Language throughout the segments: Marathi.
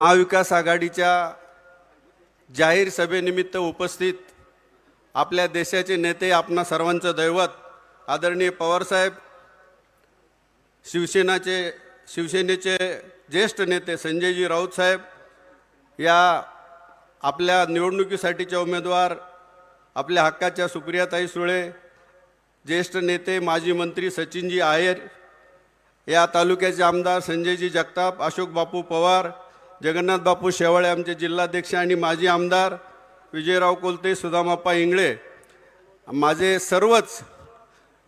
महाविकास आघाडीच्या जाहीर सभेनिमित्त उपस्थित आपल्या देशाचे नेते आपणा सर्वांचं दैवत आदरणीय पवारसाहेब शिवसेनाचे शिवसेनेचे ज्येष्ठ नेते संजयजी राऊत साहेब या आपल्या निवडणुकीसाठीच्या उमेदवार आपल्या हक्काच्या सुप्रियाताई सुळे ज्येष्ठ नेते माजी मंत्री सचिनजी आहेर या तालुक्याचे आमदार संजयजी जगताप अशोक बापू पवार जगन्नाथ बापू शेवाळे आमचे जिल्हाध्यक्ष आणि माजी आमदार विजयराव कोलते सुदामाप्पा इंगळे. माझे सर्वच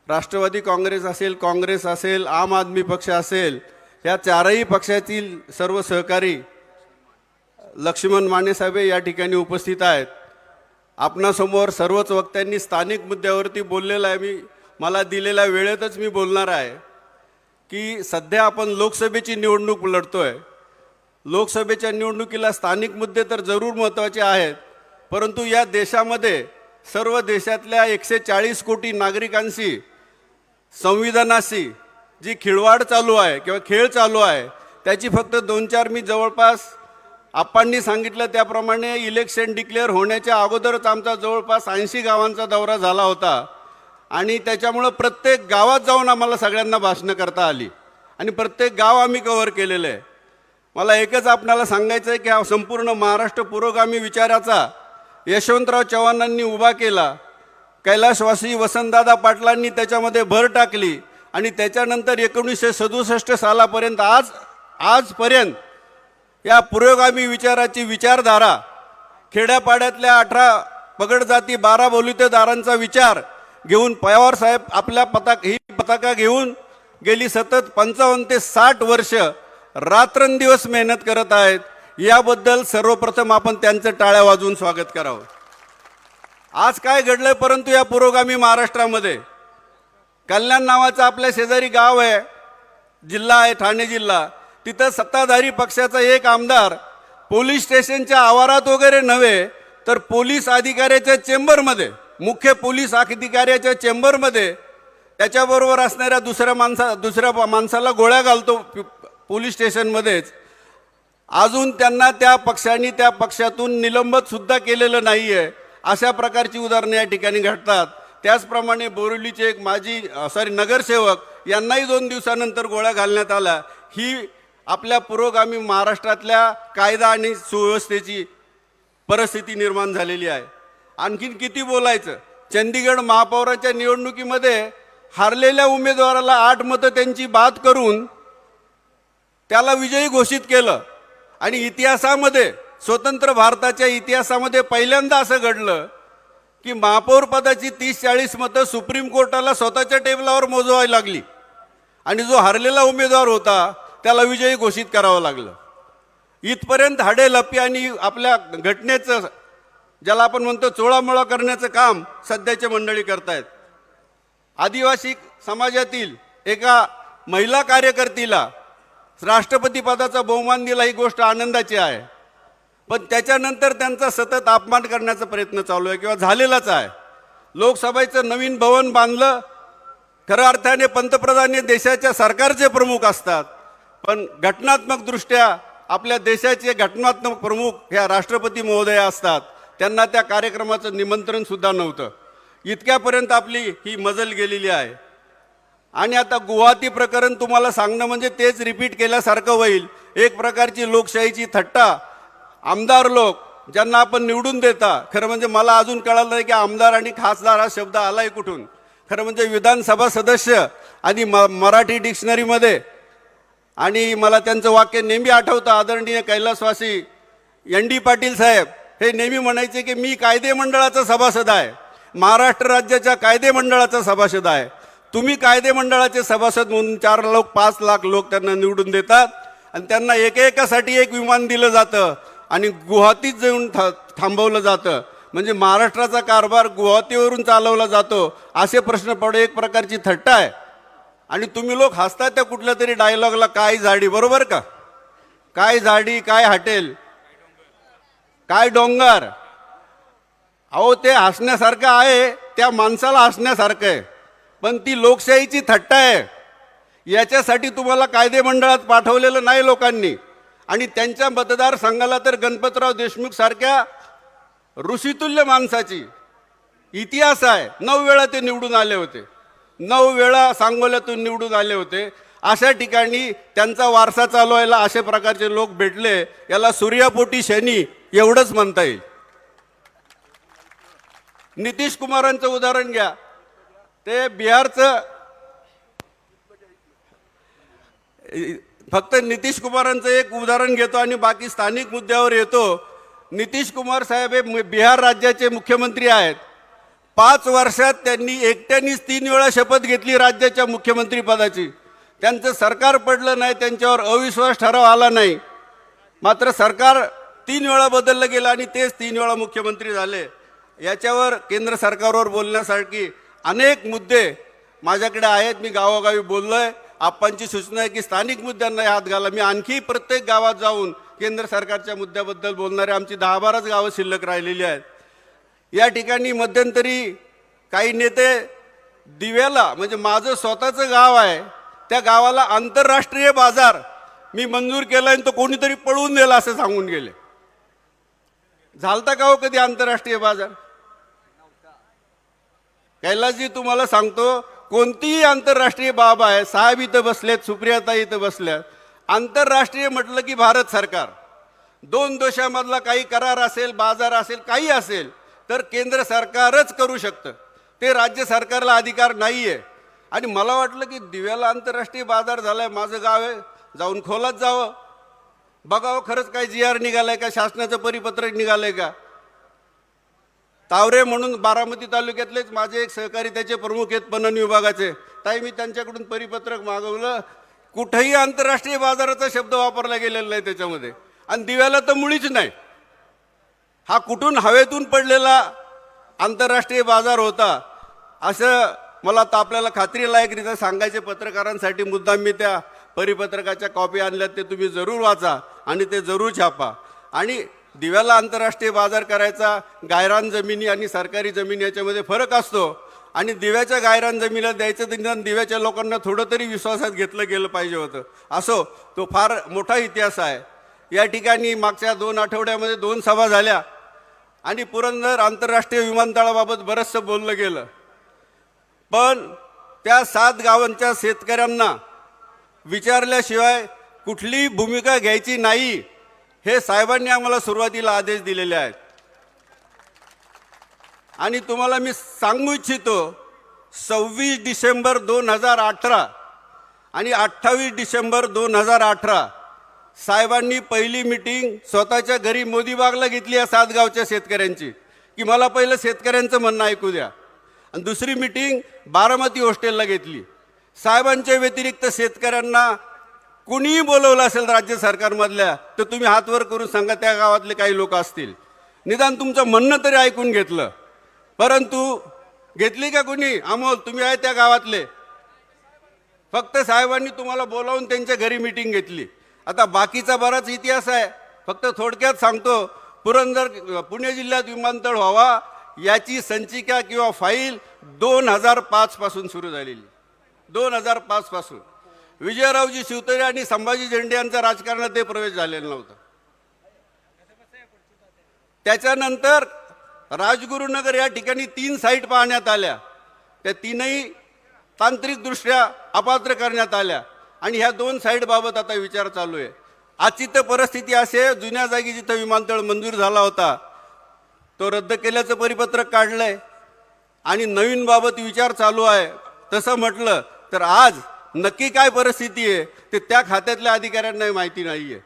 राष्ट्रवादी काँग्रेस असेल काँग्रेस असेल आम आदमी पक्ष असेल या चारही पक्षातील सर्व सहकारी लक्ष्मण मानेसाहेब या ठिकाणी उपस्थित आहेत. आपणासमोर सर्वच वक्त्यांनी स्थानिक मुद्द्यावरती बोललेलं आहे मी मला दिलेल्या वेळेतच मी बोलणार आहे की सध्या आपण लोकसभेची निवडणूक लढतो आहे लोकसभेच्या निवडणुकीला स्थानिक मुद्दे तर जरूर महत्त्वाचे आहेत परंतु या देशामध्ये सर्व देशातल्या एकशे चाळीस कोटी नागरिकांशी संविधानाशी जी खिळवाड चालू आहे किंवा खेळ चालू आहे त्याची फक्त दोन चार मी जवळपास आप्पांनी सांगितलं त्याप्रमाणे इलेक्शन डिक्लेअर होण्याच्या अगोदरच आमचा जवळपास ऐंशी गावांचा दौरा झाला होता आणि त्याच्यामुळं प्रत्येक गावात जाऊन आम्हाला सगळ्यांना भाषणं करता आली. आणि प्रत्येक गाव आम्ही कव्हर केलेलं आहे. मला एकच आपणाला सांगायचं आहे की हा संपूर्ण महाराष्ट्र पुरोगामी विचाराचा यशवंतराव चव्हाणांनी उभा केला. कैलासवासी वसंतदादा पाटलांनी त्याच्यामध्ये भर टाकली आणि त्याच्यानंतर एकोणीसशे सदुसष्ट सालापर्यंत आज आजपर्यंत या पुरोगामी विचाराची विचारधारा खेड्यापाड्यातल्या अठरा पगड जाती बारा बोलितेदारांचा विचार घेऊन पवार साहेब आपल्या पताक ही पताका घेऊन गेली सतत पंचावन्न ते साठ वर्ष रात्रंदिवस मेहनत करत आहेत. याबद्दल सर्वप्रथम आपण त्यांचं टाळ्या वाजवून स्वागत करावं. आज काय घडलंय परंतु या पुरोगामी महाराष्ट्रामध्ये? कल्याण नावाचं आपल्या शेजारी गाव आहे. जिल्हा आहे ठाणे जिल्हा. तिथं सत्ताधारी पक्षाचा एक आमदार पोलीस स्टेशनच्या आवारात वगैरे नव्हे तर पोलीस अधिकाऱ्याच्या चेंबरमध्ये मुख्य पोलीस अधिकाऱ्याच्या चेंबरमध्ये त्याच्याबरोबर असणाऱ्या दुसऱ्या माणसा दुसऱ्या माणसाला गोळ्या घालतो पोलीस स्टेशनमध्येच अजून त्यांना त्या पक्षांनी त्या पक्षातून निलंबतसुद्धा केलेलं नाही आहे अशा प्रकारची उदाहरणं या ठिकाणी घडतात. त्याचप्रमाणे बोरिवलीचे एक माजी सॉरी नगरसेवक यांनाही दोन दिवसानंतर गोळ्या घालण्यात आल्या ही आपल्या पुरोगामी महाराष्ट्रातल्या कायदा आणि सुव्यवस्थेची परिस्थिती निर्माण झालेली आहे. आणखीन किती बोलायचं? चंदीगड महापौराच्या निवडणुकीमध्ये हारलेल्या उमेदवाराला आठ मतं त्यांची बाद करून त्याला विजयी घोषित केलं. आणि इतिहासामध्ये स्वतंत्र भारताच्या इतिहासामध्ये पहिल्यांदा असं घडलं की महापौर पदाची तीस चाळीस मतं सुप्रीम कोर्टाला स्वतःच्या टेबलावर मोजवायला लागली. आणि जो हरलेला उमेदवार होता त्याला विजयी घोषित करावं लागलं. इथपर्यंत हाडे लपी आणि आपल्या घटनेचं ज्याला आपण म्हणतो चोळामोळा करण्याचं काम सध्याचे मंडळी करतायत. आदिवासी समाजातील एका महिला कार्यकर्तीला राष्ट्रपती पदाचा बहुमान दिला ही गोष्ट आनंदाची आहे. पण त्याच्यानंतर त्यांचा सतत अपमान करण्याचा प्रयत्न चालू आहे किंवा झालेलाच आहे. लोकसभेचं नवीन भवन बांधलं खऱ्या अर्थाने पंतप्रधान हे देशाच्या सरकारचे प्रमुख असतात. पण घटनात्मकदृष्ट्या आपल्या देशाचे घटनात्मक प्रमुख ह्या राष्ट्रपती महोदया असतात. त्यांना त्या कार्यक्रमाचं निमंत्रण सुद्धा नव्हतं. इतक्यापर्यंत आपली ही मजल गेलेली आहे. आणि आता गुवाहाटी प्रकरण तुम्हाला सांगणं म्हणजे तेच रिपीट केल्यासारखं होईल. एक प्रकारची लोकशाहीची थट्टा. आमदार लोक ज्यांना आपण निवडून देता खरं म्हणजे मला अजून कळालं नाही की आमदार आणि खासदार हा शब्द आलाय कुठून. खरं म्हणजे विधानसभा सदस्य आणि म मराठी डिक्शनरीमध्ये आणि मला त्यांचं वाक्य नेहमी आठवतं आदरणीय कैलासवासी एन डी पाटील साहेब. हे नेहमी म्हणायचे की मी कायदे मंडळाचा सभासद आहे. महाराष्ट्र राज्याच्या कायदे मंडळाचा सभासद आहे. तुम्ही कायदे मंडळाचे सभासद म्हणून चार लोक पाच लाख लोक त्यांना निवडून देतात आणि त्यांना एकेकासाठी एक विमान दिलं जातं आणि गुवाहाटीत जाऊन था थांबवलं जातं. म्हणजे महाराष्ट्राचा कारभार गुवाहाटीवरून चालवला जातो असे प्रश्न पडो एक प्रकारची थट्टा आहे. आणि तुम्ही लोक हसता त्या कुठल्या तरी डायलॉगला काय झाडी बरोबर का? काय झाडी काय हटेल? काय डोंगर? अहो ते हसण्यासारखं आहे त्या माणसाला हसण्यासारखं आहे. पण ती लोकशाहीची थट्टा आहे. याच्यासाठी तुम्हाला कायदे मंडळात पाठवलेलं नाही लोकांनी. आणि त्यांच्या मतदारसंघाला तर गणपतराव देशमुख सारख्या ऋषितुल्य माणसाची इतिहास आहे. नऊ वेळा ते निवडून आले होते. नऊ वेळा सांगोल्यातून निवडून आले होते. अशा ठिकाणी त्यांचा वारसा चालवायला अशा प्रकारचे लोक भेटले. याला सूर्यापोटी शनी एवढंच म्हणता येईल. नितीश कुमारांचं उदाहरण घ्या. ते बिहारचं फक्त नितीश कुमारांचं एक उदाहरण घेतो आणि बाकी स्थानिक मुद्द्यावर येतो. नितीश कुमार साहेब हे बिहार राज्याचे मुख्यमंत्री आहेत. पाच वर्षात त्यांनी एकट्यानेच तीन वेळा शपथ घेतली राज्याच्या मुख्यमंत्री पदाची. त्यांचं सरकार पडलं नाही त्यांच्यावर अविश्वास ठराव आला नाही. मात्र सरकार तीन वेळा बदललं गेलं आणि तेच तीन वेळा मुख्यमंत्री झाले. याच्यावर केंद्र सरकारवर बोलण्यासारखी अनेक मुद्दे माझ्याकडे आहेत मी गावोगावी बोललोय. आप्पांची सूचना आहे की स्थानिक मुद्द्यांना हात घाला. मी आणखी प्रत्येक गावात जाऊन केंद्र सरकारच्या मुद्द्याबद्दल बोलणारे आमची दहा बाराच गावं शिल्लक राहिलेली आहेत. या ठिकाणी मध्यंतरी काही नेते दिव्याला म्हणजे माझं स्वतःचं गाव आहे त्या गावाला आंतरराष्ट्रीय बाजार मी मंजूर केला आणि तो कोणीतरी पळवून दिला असं सांगून गेले. झालता का हो कधी आंतरराष्ट्रीय बाजार? कैलासजी तुम्हाला सांगतो कोणतीही आंतरराष्ट्रीय बाब आहे साहेब इथं बसलेत सुप्रियाता इथं बसल्यात. आंतरराष्ट्रीय म्हटलं की भारत सरकार. दोन देशामधला काही करार असेल बाजार असेल काही असेल तर केंद्र सरकारच करू शकतं. ते राज्य सरकारला अधिकार नाही आहे आणि मला वाटलं की दिव्याला आंतरराष्ट्रीय बाजार झालाय माझं गाव आहे जाऊन खोलात जावं. बघावं खरंच काय जी आर निघालंय का शासनाचं परिपत्रक निघालंय का? तावरे म्हणून बारामती तालुक्यातलेच माझे एक सहकारी त्याचे प्रमुख आहेत पणन विभागाचे. ताई मी त्यांच्याकडून परिपत्रक मागवलं. कुठेही आंतरराष्ट्रीय बाजाराचा शब्द वापरला गेलेला नाही त्याच्यामध्ये. आणि दिव्याला तर मुळीच नाही. हा कुठून हवेतून पडलेला आंतरराष्ट्रीय बाजार होता असं मला आता आपल्याला खात्रीलायकरित्या सांगायचे पत्रकारांसाठी मुद्दाम मी त्या परिपत्रकाच्या कॉपी आणल्यात ते तुम्ही जरूर वाचा आणि ते जरूर छापा. आणि दिव्याला आंतरराष्ट्रीय बाजार करायचा गायरान जमिनी आणि सरकारी जमिनी याच्यामध्ये फरक असतो. आणि दिव्याच्या गायरान जमिनीला द्यायचं तर निदान दिव्याच्या लोकांना थोडं तरी विश्वासात घेतलं गेलं पाहिजे होतं. असो तो फार मोठा इतिहास आहे. या ठिकाणी मागच्या दोन आठवड्यामध्ये दोन सभा झाल्या. आणि पुरंदर आंतरराष्ट्रीय विमानतळाबाबत बरंचसं बोललं गेलं. पण त्या सात गावांच्या शेतकऱ्यांना विचारल्याशिवाय कुठलीही भूमिका घ्यायची नाही हे साहेबांनी आम्हाला सुरुवातीला आदेश दिलेले आहेत. आणि तुम्हाला मी सांगू इच्छितो सव्वीस डिसेंबर दोन हजार अठरा आणि अठ्ठावीस डिसेंबर दोन हजार अठरा साहेबांनी पहिली मिटिंग स्वतःच्या घरी मोदीबागला घेतली आहे सातगावच्या शेतकऱ्यांची. की मला पहिलं शेतकऱ्यांचं म्हणणं ऐकू द्या. आणि दुसरी मिटिंग बारामती हॉस्टेलला घेतली. साहेबांच्या व्यतिरिक्त शेतकऱ्यांना कुणीही बोलवलं असेल राज्य सरकारमधल्या तर तुम्ही हातवर करून सांगा त्या गावातले काही लोक असतील. निदान तुमचं म्हणणं तरी ऐकून घेतलं. परंतु घेतली का कुणी? अमोल तुम्ही आहे त्या गावातले. फक्त साहेबांनी तुम्हाला बोलावून त्यांच्या घरी मिटिंग घेतली. आता बाकीचा बराच इतिहास आहे. फक्त थोडक्यात सांगतो पुरंदर पुणे जिल्ह्यात विमानतळ व्हावा याची संचिका किंवा फाईल दोन हजार पाचपासून सुरू झालेली. दोन हजार पाचपासून विजयरावजी शिवतरे आणि संभाजी झेंडे यांचा राजकारणात ते प्रवेश झालेला नव्हता. त्याच्यानंतर राजगुरुनगर या ठिकाणी तीन साईट पाहण्यात आल्या. त्या तीनही तांत्रिकदृष्ट्या अपात्र करण्यात आल्या. आणि ह्या दोन साईटबाबत आता विचार चालू आहे. आजची तर परिस्थिती अशी आहे जुन्या जागी जिथं विमानतळ मंजूर झाला होता तो रद्द केल्याचं परिपत्रक काढलंय. आणि नवीन बाबत विचार चालू आहे. तसं म्हटलं तर आज नक्की काय परिस्थिती आहे ते त्या खात्यातल्या अधिकाऱ्यांनाही माहिती नाही आहे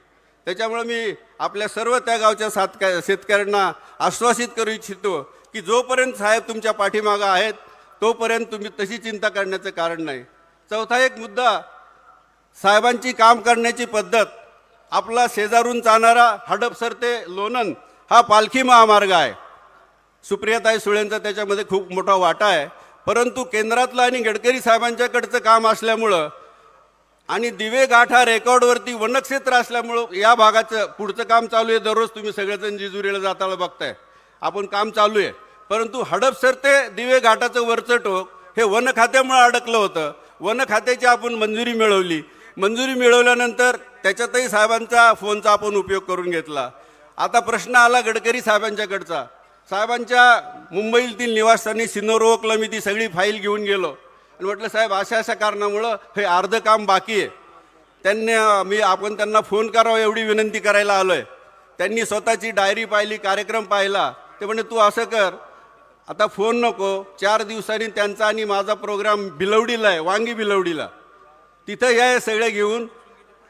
त्याच्यामुळे मी आपल्या सर्व त्या गावच्या सात शेतकऱ्यांना आश्वासित करू इच्छितो की जोपर्यंत साहेब तुमच्या पाठीमागं आहेत तोपर्यंत तुम्ही तशी चिंता करण्याचं कारण नाही. चौथा एक मुद्दा साहेबांची काम करण्याची पद्धत. आपला शेजारून जाणारा हडपसर ते लोणंद हा पालखी महामार्ग आहे. सुप्रियाताई सुळेंचा त्याच्यामध्ये खूप मोठा वाटा आहे. परंतु केंद्रातलं आणि गडकरी साहेबांच्याकडचं काम असल्यामुळं आणि दिवे गाठा हा रेकॉर्डवरती वनक्षेत्र असल्यामुळं या भागाचं पुढचं काम चालू आहे. दररोज तुम्ही सगळेजण जिजुरीला जाताना बघताय. आपण काम चालू आहे. परंतु हडपसर ते दिवे घाटाचं वरचं टोक हे वन खात्यामुळे अडकलं होतं. वन खात्याची आपण मंजुरी मिळवली. मंजुरी मिळवल्यानंतर त्याच्यातही साहेबांचा फोनचा आपण उपयोग करून घेतला. आता प्रश्न आला गडकरी साहेबांच्याकडचा. साहेबांच्या मुंबईतील निवासस्थानी सिन्नर ओकला मी ती सगळी फाईल घेऊन गेलो. आणि म्हटलं साहेब अशा अशा कारणामुळं हे अर्धं काम बाकी आहे. त्यांनी मी आपण त्यांना फोन करावा एवढी विनंती करायला आलो आहे त्यांनी स्वतःची डायरी पाहिली कार्यक्रम पाहिला. ते म्हणे तू असं कर आता फोन नको. चार दिवसांनी त्यांचा आणि माझा प्रोग्राम बिलवडीला आहे वांगी बिलवडीला. तिथं या सगळे घेऊन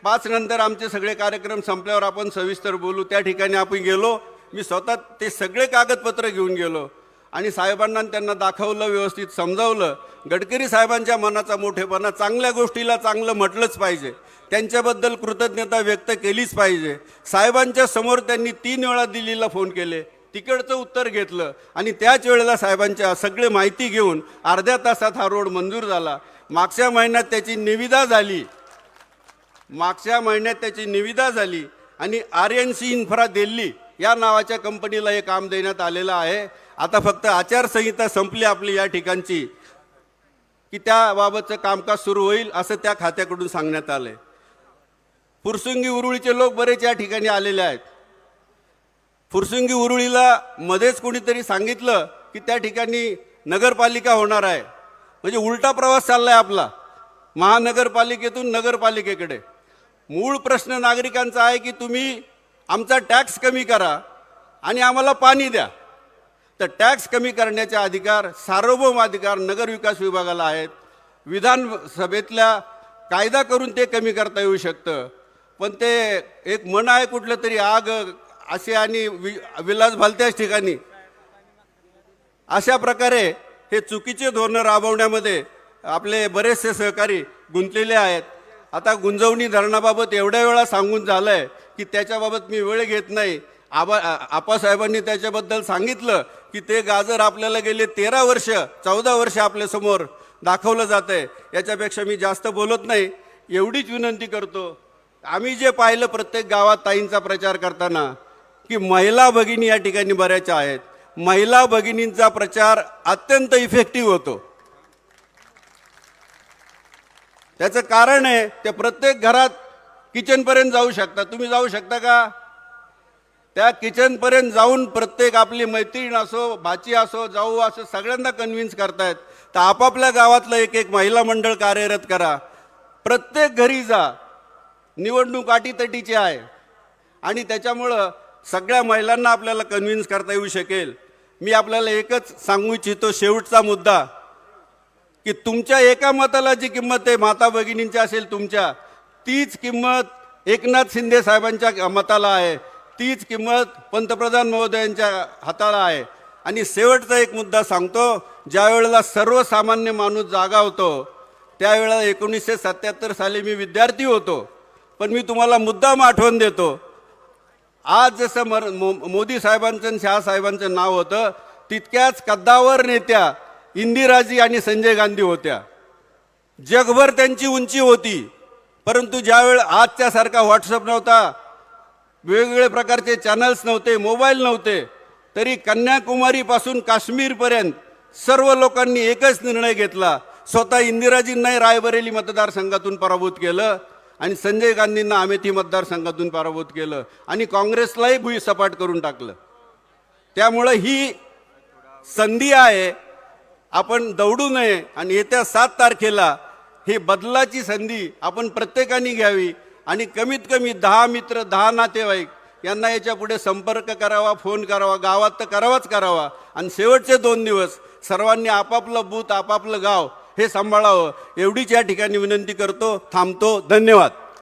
पाच नंतर आमचे सगळे कार्यक्रम संपल्यावर आपण सविस्तर बोलू. त्या ठिकाणी आपण गेलो मी स्वतः ते सगळे कागदपत्र घेऊन गेलो आणि साहेबांना त्यांना दाखवलं व्यवस्थित समजावलं. गडकरी साहेबांच्या मनाचा मोठेपणा चांगल्या गोष्टीला चांगलं म्हटलंच पाहिजे. त्यांच्याबद्दल कृतज्ञता व्यक्त केलीच पाहिजे. साहेबांच्या समोर त्यांनी तीन वेळा दिल्लीला फोन केले. तिकडचं उत्तर घेतलं आणि त्याच वेळेला साहेबांच्या सगळे माहिती घेऊन अर्ध्या तासात हा रोड मंजूर झाला. मागच्या महिन्यात त्याची निविदा झाली. मागच्या महिन्यात त्याची निविदा झाली आणि R N C infra Delhi या नावाच्या कंपनीला हे काम देण्यात आलेलं आहे. आता फक्त आचारसंहिता संपली आपली या ठिकाणची की त्याबाबतचं कामकाज सुरू होईल असं त्या खात्याकडून सांगण्यात आलंय. फुरसुंगी उरुळीचे लोक बरेच या ठिकाणी आलेले आहेत. फुरसुंगी उरुळीला मध्येच कोणीतरी सांगितलं की त्या ठिकाणी नगरपालिका होणार आहे. म्हणजे उलटा प्रवास चाललाय आपला. महानगरपालिकेतून नगरपालिकेकडे. मूळ प्रश्न नागरिकांचा आहे की तुम्ही आमचा टॅक्स कमी करा आणि आम्हाला पाणी द्या. तर टॅक्स कमी करण्याचे अधिकार सार्वभौम अधिकार नगरविकास विभागाला आहेत. विधानसभेतल्या कायदा करून ते कमी करता येऊ शकतं. पण ते एक मन आहे कुठलं तरी आग असे आणि वि विलास भलत्याच ठिकाणी. अशा प्रकारे हे चुकीचे धोरणं राबवण्यामध्ये आपले बरेचसे सहकारी गुंतलेले आहेत. आता गुंजवणी धरणाबाबत एवढ्या वेळा सांगून झालं आहे की त्याच्याबाबत मी वेळ घेत नाही. आबा आप्पासाहेबांनी त्याच्याबद्दल सांगितलं की ते गाजर आपल्याला गेले तेरा वर्ष चौदा वर्ष आपल्यासमोर दाखवलं जातं आहे याच्यापेक्षा मी जास्त बोलत नाही. एवढीच विनंती करतो. आम्ही जे पाहिलं प्रत्येक गावात ताईंचा प्रचार करताना की महिला भगिनी या ठिकाणी बऱ्याचशा आहेत. महिला भगिनींचा प्रचार अत्यंत इफेक्टिव्ह होतो. त्याचं कारण आहे त्या प्रत्येक घरात किचनपर्यंत जाऊ शकता. तुम्ही जाऊ शकता का? त्या किचनपर्यंत जाऊन प्रत्येक आपली मैत्रीण असो भाची असो जाऊ असो सगळ्यांना कन्व्हिन्स करतायत. तर आपापल्या गावातलं एक एक महिला मंडळ कार्यरत करा. प्रत्येक घरी जा. निवडणूक अटीतटीची आहे. आणि त्याच्यामुळं सगळ्या महिलांना आपल्याला कन्व्हिन्स करता येऊ शकेल. मी आपल्याला एकच सांगू इच्छितो शेवटचा मुद्दा. की तुमच्या एका मताला जी किंमत आहे माता भगिनींची असेल तुमच्या तीच किंमत एकनाथ शिंदे साहेबांच्या मताला आहे. तीच किंमत पंतप्रधान महोदयांच्या हाताला आहे. आणि शेवटचा एक मुद्दा सांगतो ज्या वेळेला सर्वसामान्य माणूस जागा होतो त्यावेळेला एकोणीसशे सत्याहत्तर साली मी विद्यार्थी होतो. पण मी तुम्हाला मुद्दाम आठवण देतो. आज जसं मर मो मोदी साहेबांचं आणि शहासाहेबांचं नाव होतं तितक्याच कद्दावर नेत्या इंदिराजी आणि संजय गांधी होत्या. जगभर त्यांची उंची होती. परंतु ज्यावेळ आजच्यासारखा व्हॉट्सअप नव्हता वेगवेगळे प्रकारचे चॅनल्स नव्हते मोबाईल नव्हते तरी कन्याकुमारीपासून काश्मीरपर्यंत सर्व लोकांनी एकच निर्णय घेतला. स्वतः इंदिराजींनाही रायबरेली मतदारसंघातून पराभूत केलं आणि संजय गांधींना अमेठी मतदारसंघातून पराभूत केलं आणि काँग्रेसलाही भुईसपाट करून टाकलं. त्यामुळं ही संधी आहे. आपण दौडू नये आणि येत्या सात तारखेला ही बदलाची संधी आपण प्रत्येकाने घ्यावी आणि कमीत कमी दहा मित्र दहा नातेवाईक यांना याच्यापुढे संपर्क करावा फोन करावा गावात तर करावाच करावा. आणि शेवटचे दोन दिवस सर्वांनी आपापलं बूथ आपापलं गाव हे सांभाळावं. एवढीच या ठिकाणी विनंती करतो थांबतो. धन्यवाद.